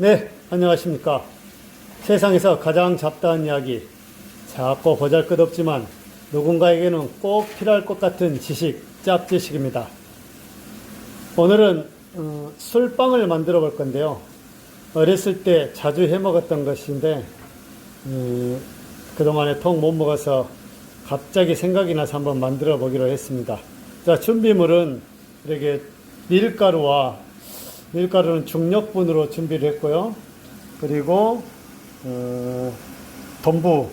네, 안녕하십니까. 세상에서 가장 잡다한 이야기, 작고 보잘 것 없지만 누군가에게는 꼭 필요할 것 같은 지식, 짭지식입니다. 오늘은 어, 술빵을 만들어 볼 건데요. 어렸을 때 자주 해 먹었던 것인데 음, 그동안에 통 못 먹어서 갑자기 생각이 나서 한번 만들어 보기로 했습니다. 자, 준비물은 이렇게 밀가루와 밀가루는 중력분으로 준비를 했고요. 그리고 어, 돈부,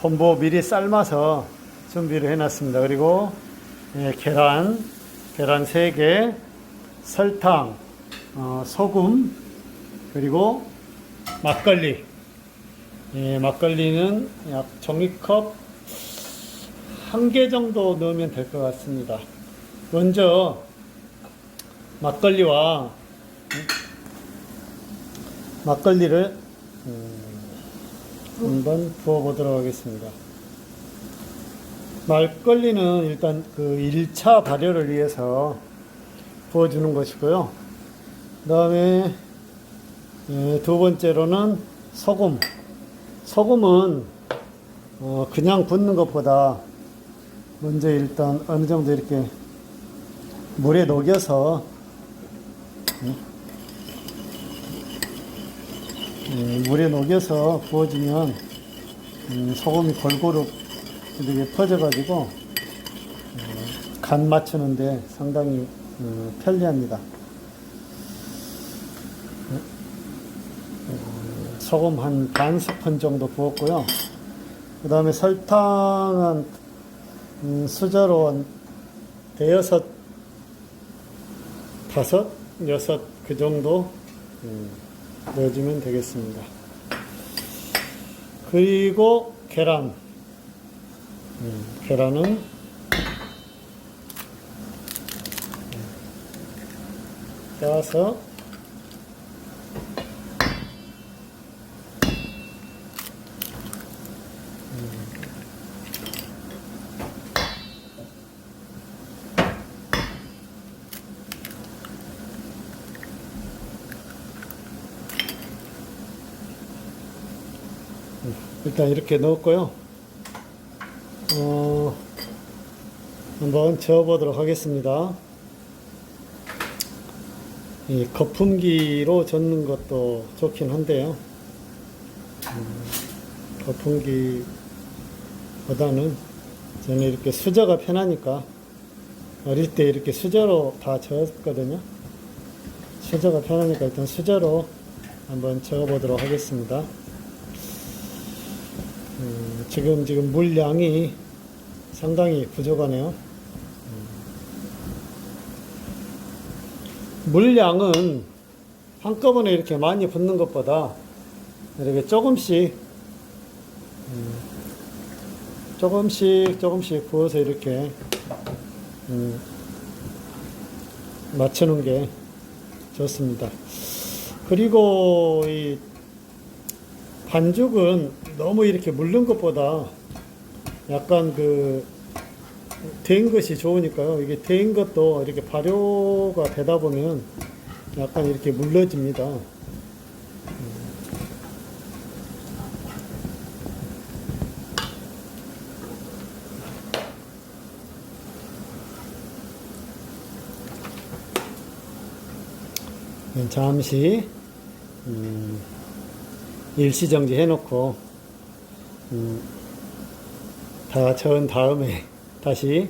돈부 미리 삶아서 준비를 해놨습니다. 그리고 예, 계란, 계란 3개, 설탕, 어, 소금, 그리고 막걸리. 예, 막걸리는 약 종이컵 한 개 정도 넣으면 될 것 같습니다. 먼저 막걸리와 막걸리를 음, 한번 부어보도록 하겠습니다. 막걸리는 일단 그 1차 발효를 위해서 부어주는 것이고요. 그 다음에 예, 두 번째로는 소금. 소금은 어, 그냥 붓는 것보다 먼저 일단 어느 정도 이렇게 물에 녹여서 음, 음, 물에 녹여서 부어주면 음, 소금이 골고루 이렇게 퍼져가지고 음, 간 맞추는데 상당히 음, 편리합니다. 소금 한 반 스푼 정도 부었고요. 그 다음에 설탕은 음, 수저로 한 대여섯, 다섯, 여섯 그 정도 음, 넣어주면 되겠습니다. 그리고 계란. 음, 계란은 음, 떼서 일단 이렇게 넣었고요. 어, 한번 저어보도록 하겠습니다. 이 거품기로 젓는 것도 좋긴 한데요. 음, 거품기보다는 저는 이렇게 수저가 편하니까 어릴 때 이렇게 수저로 다 저었거든요. 수저가 편하니까 일단 수저로 한번 저어보도록 하겠습니다. 음, 지금 지금 물량이 상당히 부족하네요. 음. 물량은 한꺼번에 이렇게 많이 붓는 것보다 이렇게 조금씩 음, 조금씩 조금씩 부어서 이렇게 음, 맞추는 게 좋습니다. 그리고 이 반죽은 너무 이렇게 물른 것보다 약간 그, 된 것이 좋으니까요. 이게 된 것도 이렇게 발효가 되다 보면 약간 이렇게 물러집니다. 음, 잠시, 음, 일시정지 해놓고 음, 다 저은 다음에 다시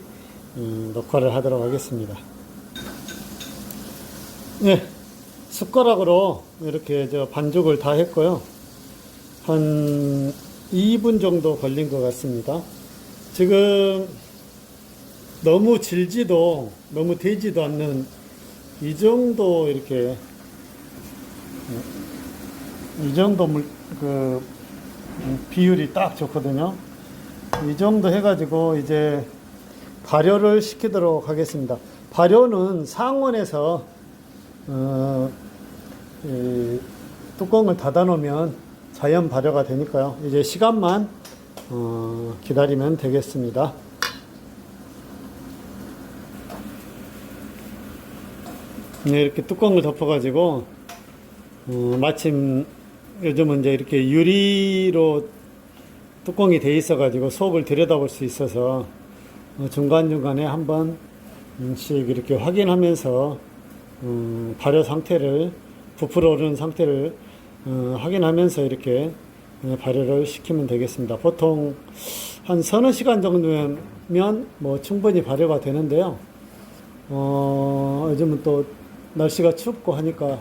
음, 녹화를 하도록 하겠습니다. 네, 숟가락으로 이렇게 저 반죽을 다 했고요. 한 2분 정도 걸린 것 같습니다. 지금 너무 질지도 너무 되지도 않는 이 정도 이렇게 이 정도 물, 그, 음, 비율이 딱 좋거든요. 이 정도 해가지고 이제 발효를 시키도록 하겠습니다. 발효는 상온에서, 어, 이 뚜껑을 닫아 놓으면 자연 발효가 되니까요. 이제 시간만, 어, 기다리면 되겠습니다. 네, 이렇게 뚜껑을 덮어가지고 어, 마침 요즘은 이제 이렇게 유리로 뚜껑이 돼 있어 가지고 속을 들여다볼 수 있어서 어, 중간중간에 한 번 씩 이렇게 확인하면서 음, 발효 상태를 부풀어 오르는 상태를 어, 확인하면서 이렇게 어, 발효를 시키면 되겠습니다. 보통 한 서너 시간 정도면 뭐 충분히 발효가 되는데요. 어, 요즘은 또 날씨가 춥고 하니까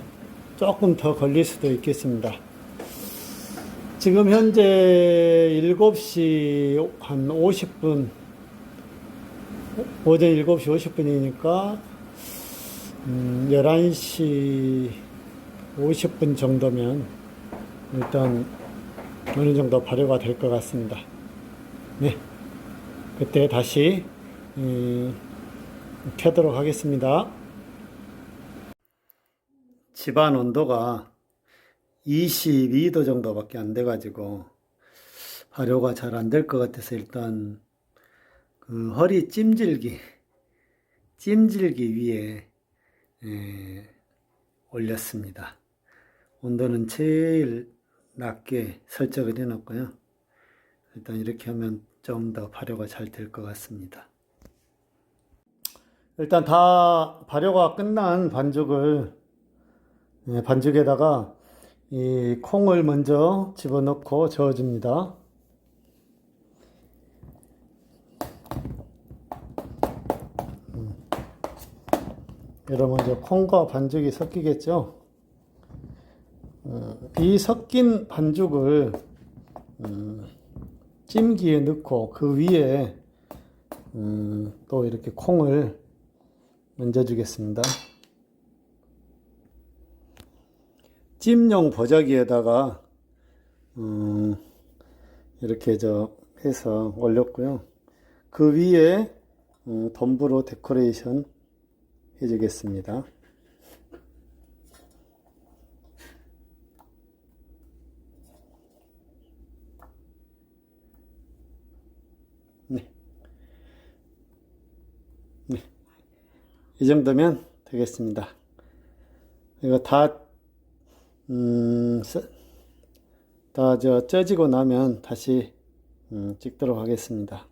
조금 더 걸릴 수도 있겠습니다. 지금 현재 7시 한 50분, 오전 7시 50분이니까, 음, 11시 50분 정도면 일단 어느 정도 발효가 될 것 같습니다. 네. 그때 다시, 음, 켜도록 하겠습니다. 집안 온도가 22도 정도밖에 안 돼가지고 발효가 잘 안 될 것 같아서 일단 그 허리 찜질기 찜질기 위에 에, 올렸습니다. 온도는 제일 낮게 설정을 해놨고요. 일단 이렇게 하면 좀 더 발효가 잘 될 것 같습니다. 일단 다 발효가 끝난 반죽을 예, 반죽에다가 이 콩을 먼저 집어넣고 저어줍니다. 음. 여러분 이제 콩과 반죽이 섞이겠죠? 어, 이 섞인 반죽을 음, 찜기에 넣고 그 위에 음, 또 이렇게 콩을 얹어 주겠습니다. 찜용 보자기에다가 음, 이렇게 저 해서 올렸고요. 그 위에 음, 덤브로 데코레이션 해주겠습니다. 네. 네. 이 정도면 되겠습니다. 이거 다 음, 다 저 쪄지고 나면 다시 음, 찍도록 하겠습니다.